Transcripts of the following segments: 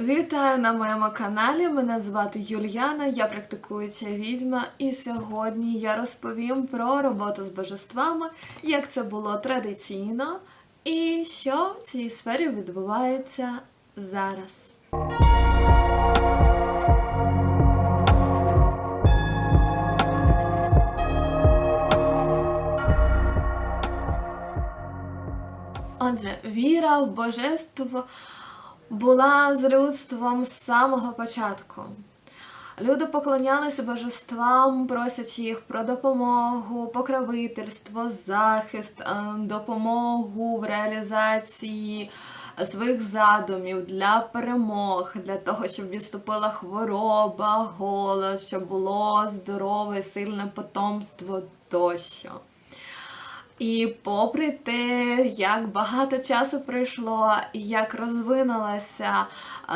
Вітаю на моєму каналі. Мене звати Юліана, я практикуюча відьма, і сьогодні я розповім про роботу з божествами, як це було традиційно, і що в цій сфері відбувається зараз. Отже, віра в божество була з людством з самого початку. Люди поклонялися божествам, просячи їх про допомогу, покровительство, захист, е, допомогу в реалізації своїх задумів для перемог, для того, щоб відступила хвороба, голод, щоб було здорове, сильне потомство тощо. І попри те, як багато часу пройшло, як розвинулася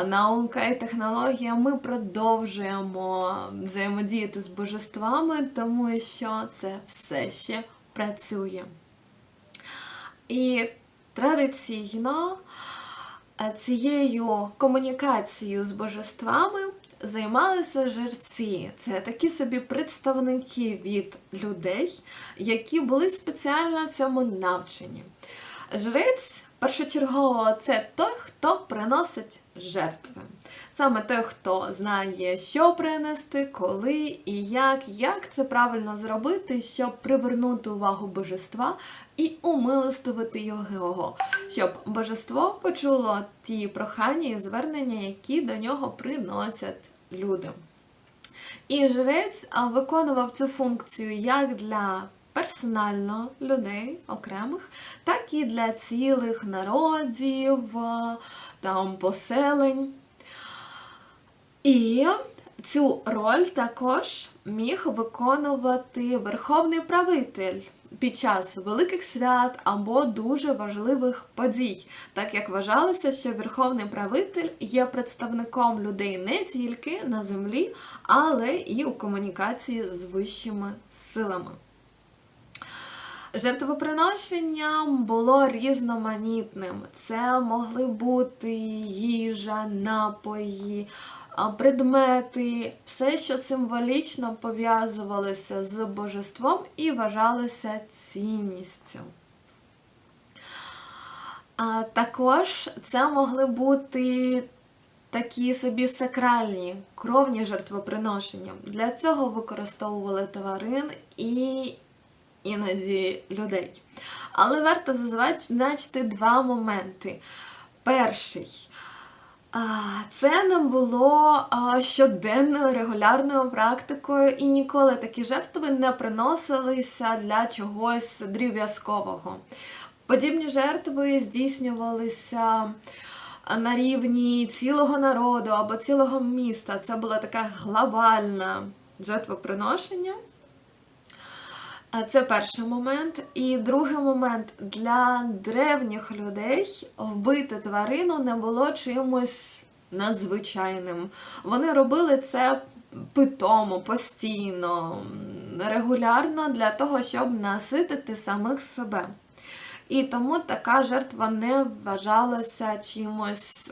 наука і технологія, ми продовжуємо взаємодіяти з божествами, тому що це все ще працює. І традиційно е, цією комунікацією з божествами займалися жерці. Це такі собі представники від людей, які були спеціально цьому навчені. Жрець першочергово це той, хто приносить жертви. Саме той, хто знає, що принести, коли і як, як це правильно зробити, щоб привернути увагу божества і умилостивити його, щоб божество почуло ті прохання і звернення, які до нього приносять люди. І жрець виконував цю функцію як для персонально людей окремих, так і для цілих народів, там, поселень. І цю роль також міг виконувати верховний правитель під час великих свят або дуже важливих подій, так як вважалося, що верховний правитель є представником людей не тільки на землі, але і у комунікації з вищими силами. Жертвоприношення було різноманітним. Це могли бути їжа, напої, предмети, все, що символічно пов'язувалося з божеством і вважалося цінністю. А також це могли бути такі собі сакральні кровні жертвоприношення. Для цього використовували тварин і іноді людей. Але варто зазначити два моменти. Перший. Це не було щоденною регулярною практикою, і ніколи такі жертви не приносилися для чогось дріб'язкового. Подібні жертви здійснювалися на рівні цілого народу або цілого міста. Це була така глобальна жертвоприношення. Це перший момент. І другий момент для древніх людей вбити тварину не було чимось надзвичайним. Вони робили це питомо, постійно, регулярно для того, щоб наситити самих себе. І тому така жертва не вважалася чимось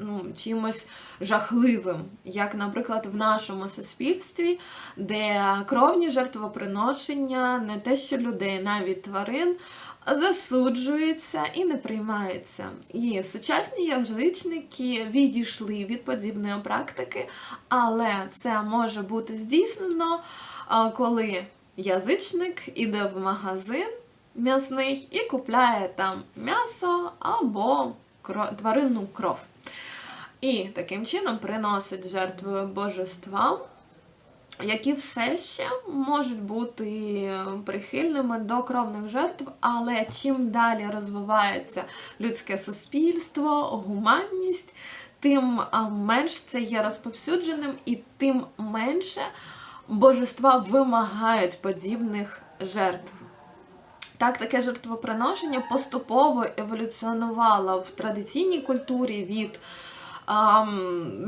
ну, чимось жахливим, як, наприклад, в нашому суспільстві, де кровні жертвоприношення, не те, що людей, навіть тварин, засуджуються і не приймаються. І сучасні язичники відійшли від подібної практики, але це може бути здійснено, коли язичник іде в магазин м'ясний і купляє там м'ясо або тваринну кров. І таким чином приносить жертву божествам, які все ще можуть бути прихильними до кровних жертв, але чим далі розвивається людське суспільство, гуманність, тим менш це є розповсюдженим і тим менше божества вимагають подібних жертв. Так, таке жертвоприношення поступово еволюціонувало в традиційній культурі від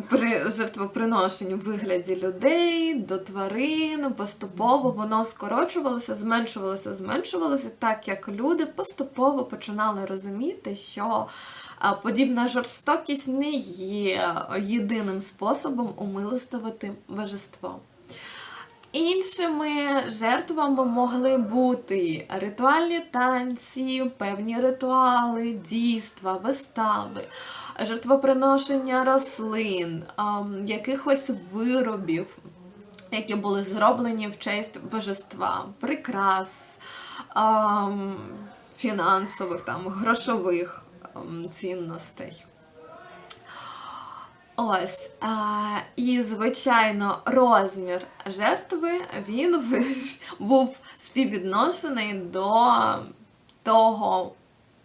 при жертвоприношенні в вигляді людей до тварин. Поступово воно скорочувалося, зменшувалося, зменшувалося, так як люди поступово починали розуміти, що подібна жорстокість не є єдиним способом умилостивити божество. Іншими жертвами могли бути ритуальні танці, певні ритуали, дійства, вистави, жертвоприношення рослин, якихось виробів, які були зроблені в честь божества, прикрас, фінансових, там, грошових цінностей. Ось, а, і, звичайно, розмір жертви він був співвідношений до того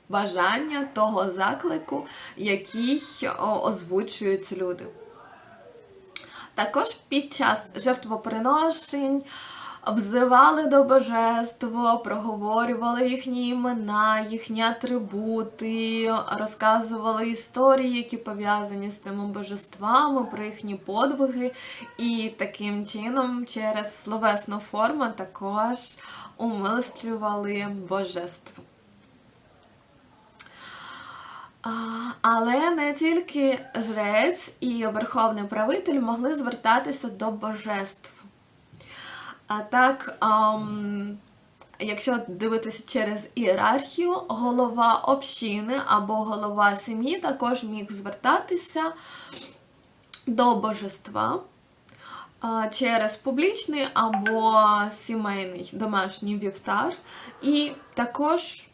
бажання, того заклику, який озвучують люди. Також під час жертвоприношень взивали до божества, проговорювали їхні імена, їхні атрибути, розказували історії, які пов'язані з тими божествами, про їхні подвиги. І таким чином, через словесну форму також умилостлювали божество. Але не тільки жрець і верховний правитель могли звертатися до божеств. А так, ам, якщо дивитися через ієрархію, голова общини або голова сім'ї також міг звертатися до божества через публічний або сімейний домашній вівтар. І також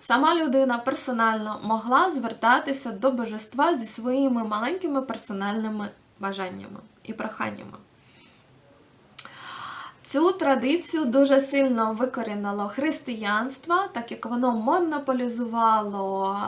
сама людина персонально могла звертатися до божества зі своїми маленькими персональними бажаннями і проханнями. Цю традицію дуже сильно викорінило християнство, так як воно монополізувало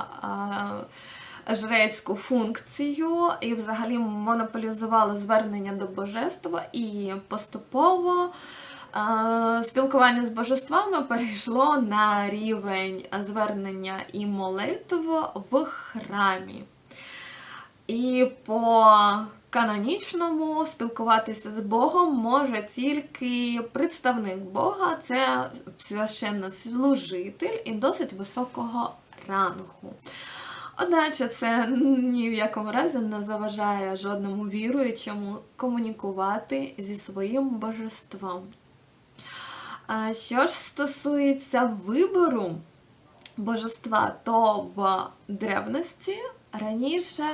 е, жрецьку функцію і взагалі монополізувало звернення до божества, і поступово е, спілкування з божествами перейшло на рівень звернення і молитв в храмі. І по канонічному спілкуватися з Богом може тільки представник Бога, це священнослужитель і досить високого рангу. Одначе це ні в якому разі не заважає жодному віруючому комунікувати зі своїм божеством. Що ж стосується вибору божества, то в древності раніше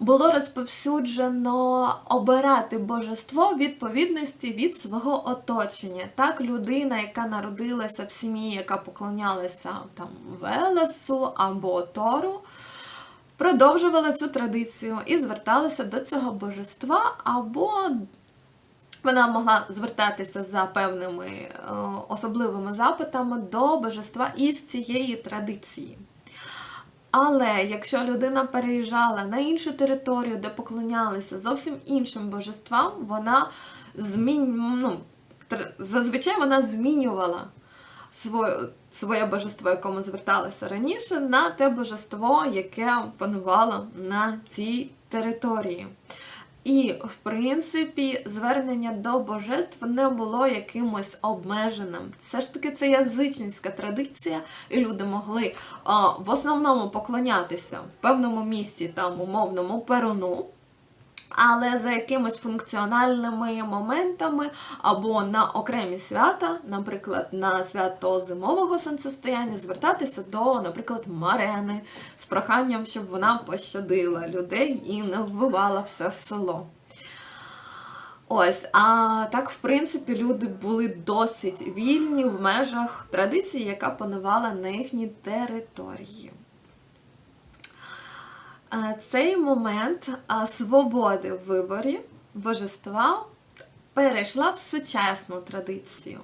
було розповсюджено обирати божество в відповідності від свого оточення. Так, людина, яка народилася в сім'ї, яка поклонялася там Велесу або Тору, продовжувала цю традицію і зверталася до цього божества, або вона могла звертатися за певними е, особливими запитами до божества із цієї традиції. Але якщо людина переїжджала на іншу територію, де поклонялися зовсім іншим божествам, вона змін... ну, зазвичай вона змінювала своє, своє божество, якому зверталася раніше, на те божество, яке панувало на цій території. І, в принципі, звернення до божеств не було якимось обмеженим. Все ж таки, це язичницька традиція, і люди могли а, в основному поклонятися в певному місті, там умовному перуну. Але за якимись функціональними моментами або на окремі свята, наприклад, на свято зимового сонцестояння, звертатися до, наприклад, Марени з проханням, щоб вона пощадила людей і не вбивала все село. Ось, а так, в принципі, люди були досить вільні в межах традиції, яка панувала на їхній території. Цей момент свободи в виборі божества перейшла в сучасну традицію.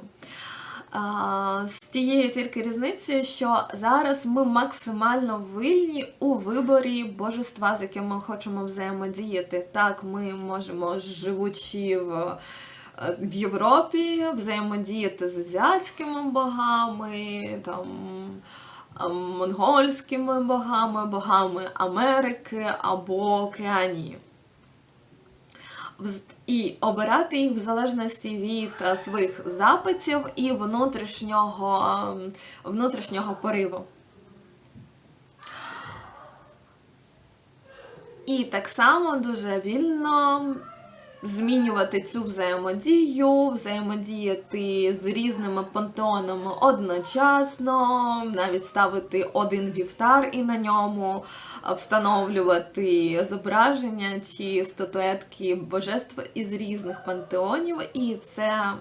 З тією тільки різницею, що зараз ми максимально вільні у виборі божества, з яким ми хочемо взаємодіяти. Так, ми можемо, живучи в, в Європі, взаємодіяти з азіатськими богами, там, монгольськими богами, богами Америки або Океанії. І обирати їх в залежності від е, своїх запитів і внутрішнього, ем, внутрішнього пориву. І так само дуже вільно змінювати цю взаємодію, взаємодіяти з різними пантеонами одночасно, навіть ставити один вівтар і на ньому встановлювати зображення чи статуетки божеств із різних пантеонів, і це,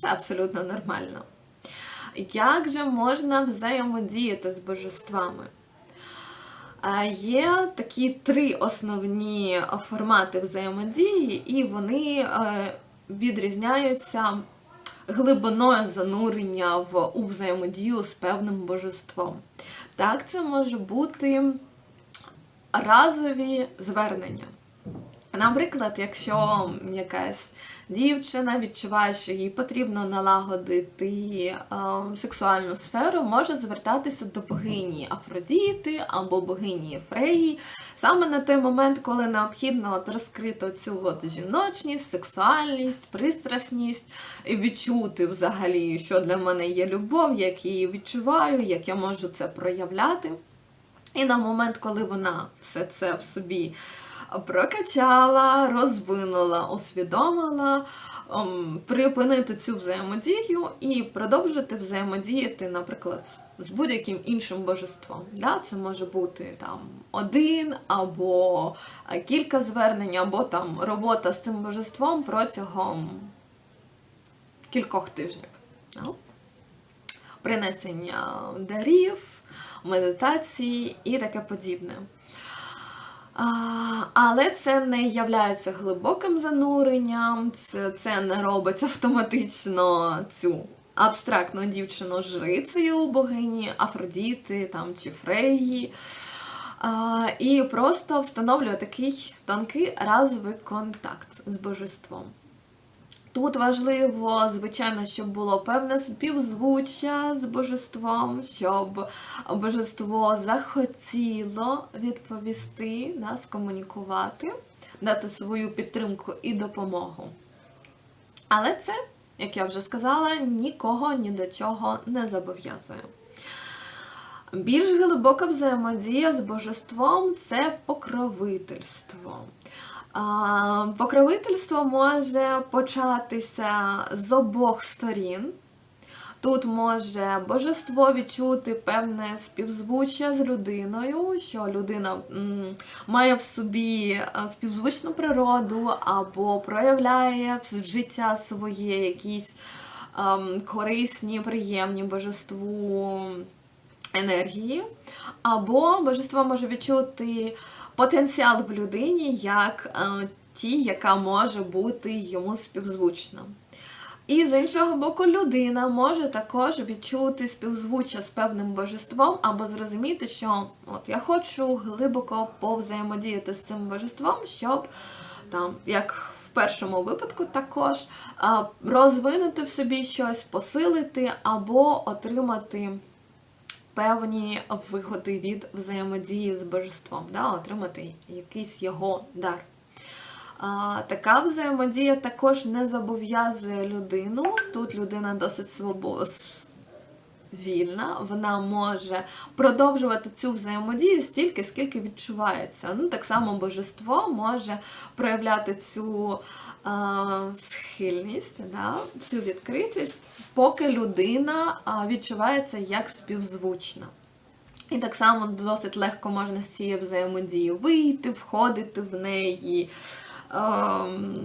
це абсолютно нормально. Як же можна взаємодіяти з божествами? Є такі три основні формати взаємодії, і вони е, відрізняються глибиною занурення в, у взаємодію з певним божеством. Так, це може бути разові звернення. Наприклад, якщо якась дівчина відчуває, що їй потрібно налагодити е, сексуальну сферу, може звертатися до богині Афродіти або богині Фреї, саме на той момент, коли необхідно от розкрити цю от жіночність, сексуальність, пристрасність, і відчути взагалі, що для мене є любов, як її відчуваю, як я можу це проявляти. І на момент, коли вона все це в собі прокачала, розвинула, усвідомила, ем, припинити цю взаємодію і продовжити взаємодіяти, наприклад, з будь-яким іншим божеством. Да? Це може бути там один або е, кілька звернень, або там робота з цим божеством протягом кількох тижнів. Да? Принесення дарів, медитації і таке подібне. Але це не є глибоким зануренням, це, це не робить автоматично цю абстрактну дівчину жрицею богині Афродіти там, чи Фреї. І просто встановлює такий тонкий разовий контакт з божеством. Тут важливо, звичайно, щоб було певне співзвуччя з божеством, щоб божество захотіло відповісти, да, скомунікувати, дати свою підтримку і допомогу. Але це, як я вже сказала, нікого ні до чого не зобов'язує. Більш глибока взаємодія з божеством це покровительство. Покровительство може початися з обох сторін. Тут може божество відчути певне співзвуччя з людиною, що людина має в собі е, співзвучну природу або проявляє в життя своє якісь ем, корисні, приємні божеству енергії, або божество може відчути потенціал в людині як е, ті, яка може бути йому співзвучна. І з іншого боку, людина може також відчути співзвуччя з певним божеством, або зрозуміти, що от я хочу глибоко повзаємодіяти з цим божеством, щоб там, як в першому випадку, також е, розвинути в собі щось, посилити або отримати певні вигоди від взаємодії з божеством, да, отримати якийсь його дар. А, Така взаємодія також не зобов'язує людину. Тут людина досить свобо... вільна, вона може продовжувати цю взаємодію стільки, скільки відчувається. Ну, Так само божество може проявляти цю а, схильність, да, цю відкритість, поки людина відчувається як співзвучна. І так само досить легко можна з цієї взаємодії вийти, входити в неї, ем,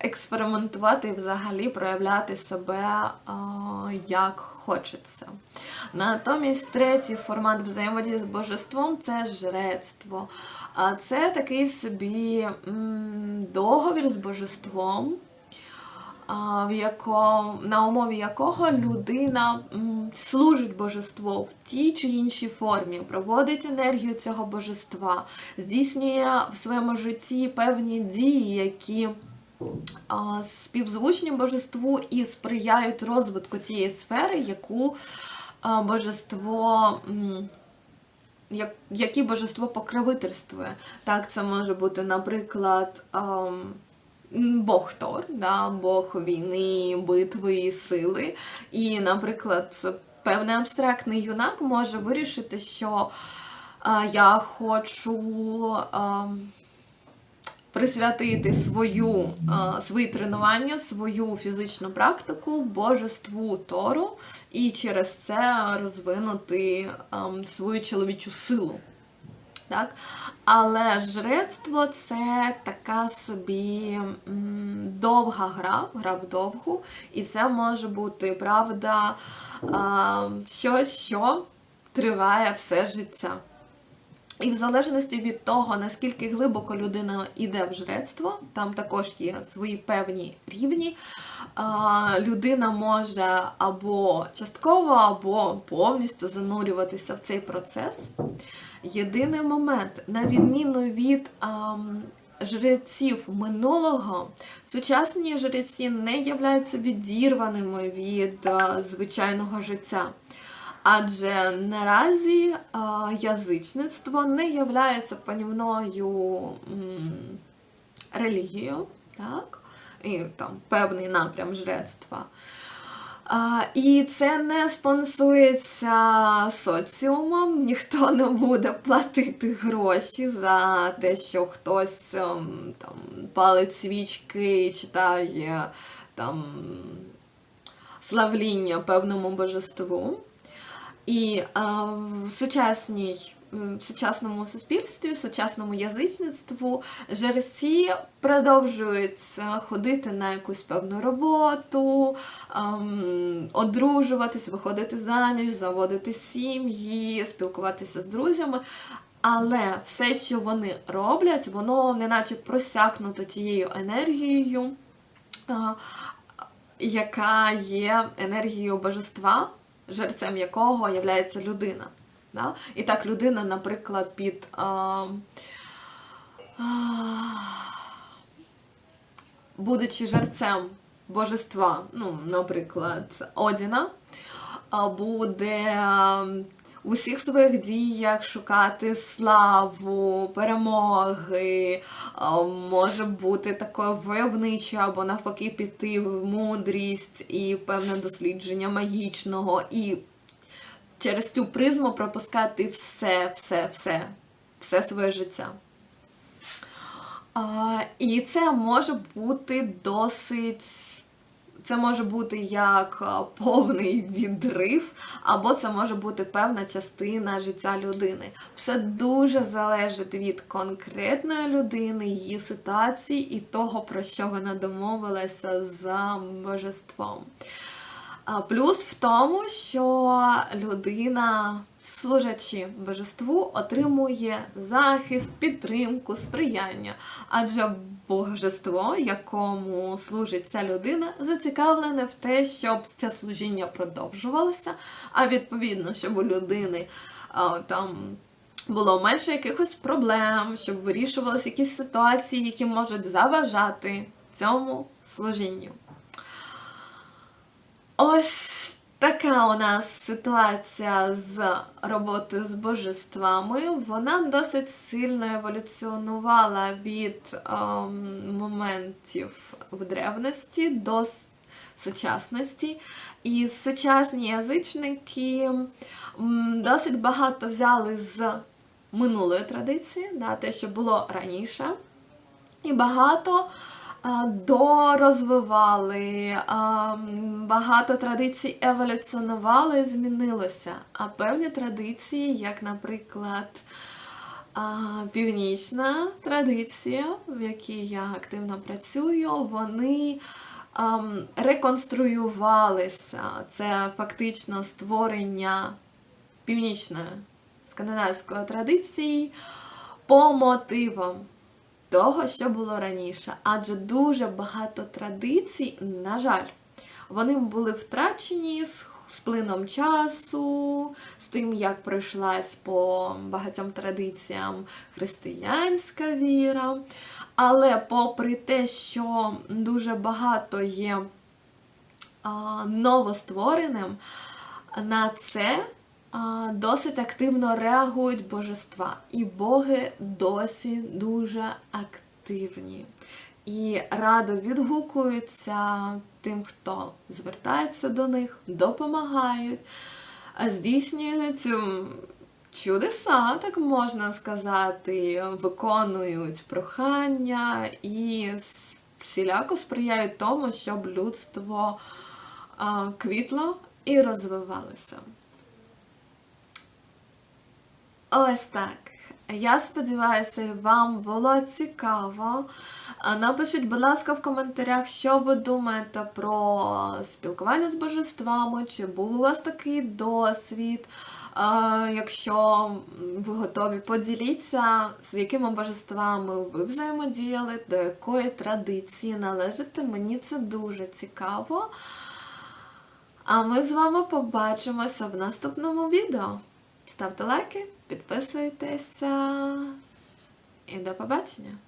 експериментувати і взагалі проявляти себе е, як хочеться. Натомість третій формат взаємодії з божеством це жрецтво. А це такий собі м, договір з божеством в якому, на умові якого людина служить божеству в тій чи іншій формі, проводить енергію цього божества, здійснює в своєму житті певні дії, які співзвучні божеству і сприяють розвитку тієї сфери, яку божество. м, як, яке божество покровительствує. Так, це може бути, наприклад, Бог Тор, да, Бог війни, битви сили. І, наприклад, певний абстрактний юнак може вирішити, що я хочу. Ем, присвятити свою, свої тренування, свою фізичну практику божеству Тору і через це розвинути свою чоловічу силу. Так? Але жрецтво це така собі довга гра, гра в довгу, і це може бути, правда, щось, що триває все життя. І в залежності від того, наскільки глибоко людина йде в жрецтво, там також є свої певні рівні. Людина може або частково, або повністю занурюватися в цей процес. Єдиний момент, на відміну від жреців минулого, сучасні жреці не являються відірваними від звичайного життя. Адже наразі а, язичництво не являється панівною релігією, так? і там певний напрям жрецтва. А, і це не спонсується соціумом, ніхто не буде платити гроші за те, що хтось ем, там палить свічки і читає там славління певному божеству. І а, в сучасній. В сучасному суспільстві, сучасному язичництву жерці продовжують ходити на якусь певну роботу, ем, одружуватись, виходити заміж, заводити сім'ї, спілкуватися з друзями. Але все, що вони роблять, воно неначе просякнуто тією енергією, е, яка є енергією божества, жерцем якого є людина. Да? І так людина, наприклад, під а, а, будучи жерцем божества, ну, наприклад, Одіна, буде у всіх своїх діях шукати славу, перемоги, може бути такою войовничою, або навпаки піти в мудрість і певне дослідження магічного. і через цю призму пропускати все, все, все, все своє життя. І це може бути досить. Це може бути як повний відрив, або це може бути певна частина життя людини. Все дуже залежить від конкретної людини, її ситуації і того, про що вона домовилася з божеством. Плюс в тому, що людина, служачи божеству, отримує захист, підтримку, сприяння. Адже божество, якому служить ця людина, зацікавлене в те, щоб це служіння продовжувалося, а відповідно, щоб у людини а, там. Було менше якихось проблем, щоб вирішувалися якісь ситуації, які можуть заважати цьому служінню. Ось така у нас ситуація з роботою з божествами. Вона досить сильно еволюціонувала від ем, моментів в древності до сучасності. І сучасні язичники досить багато взяли з минулої традиції, да, те, що було раніше. І багато дорозвивали, багато традицій еволюціонували змінилося. А певні традиції, як, наприклад, північна традиція, в якій я активно працюю, вони реконструювалися. Це фактично створення північної скандинавської традиції по мотивам того, що було раніше. Адже дуже багато традицій, на жаль, вони були втрачені з плином часу, з тим, як пройшлась по багатьом традиціям християнська віра. Але попри те, що дуже багато є новоствореним, На це досить активно реагують божества, і боги досі дуже активні. І радо відгукуються тим, хто звертається до них, допомагають, здійснюють чудеса, так можна сказати, виконують прохання і всіляко сприяють тому, щоб людство квітло і розвивалося. Ось так. Я сподіваюся, вам було цікаво. Напишіть, будь ласка, в коментарях, що ви думаєте про спілкування з божествами, чи був у вас такий досвід. Якщо ви готові, поділіться, з якими божествами ви взаємодіяли, до якої традиції належите. Мені це дуже цікаво. А ми з вами побачимося в наступному відео. Ставте лайки, підписуйтеся і до побачення!